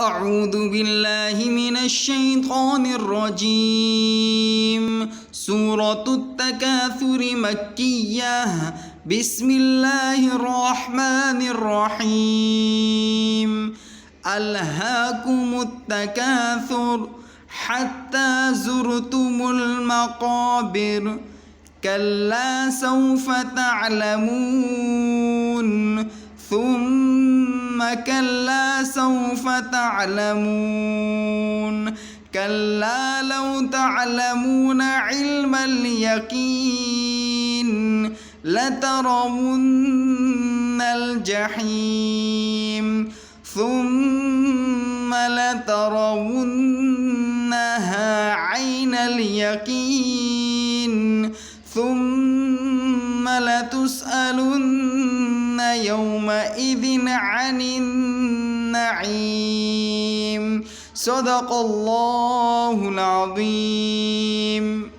أعوذ بالله من الشيطان الرجيم. سورة التكاثر مكية. بسم الله الرحمن الرحيم. ألهاكم التكاثر حتى زرتم المقابر. كلا سوف تعلمون. ثم كلا سوف تعلمون. كلا لو تعلمون علم اليقين لترون الجحيم. ثم لترونها عين اليقين. ثم لتسألن يومئذ عن النعيم. صدق الله العظيم.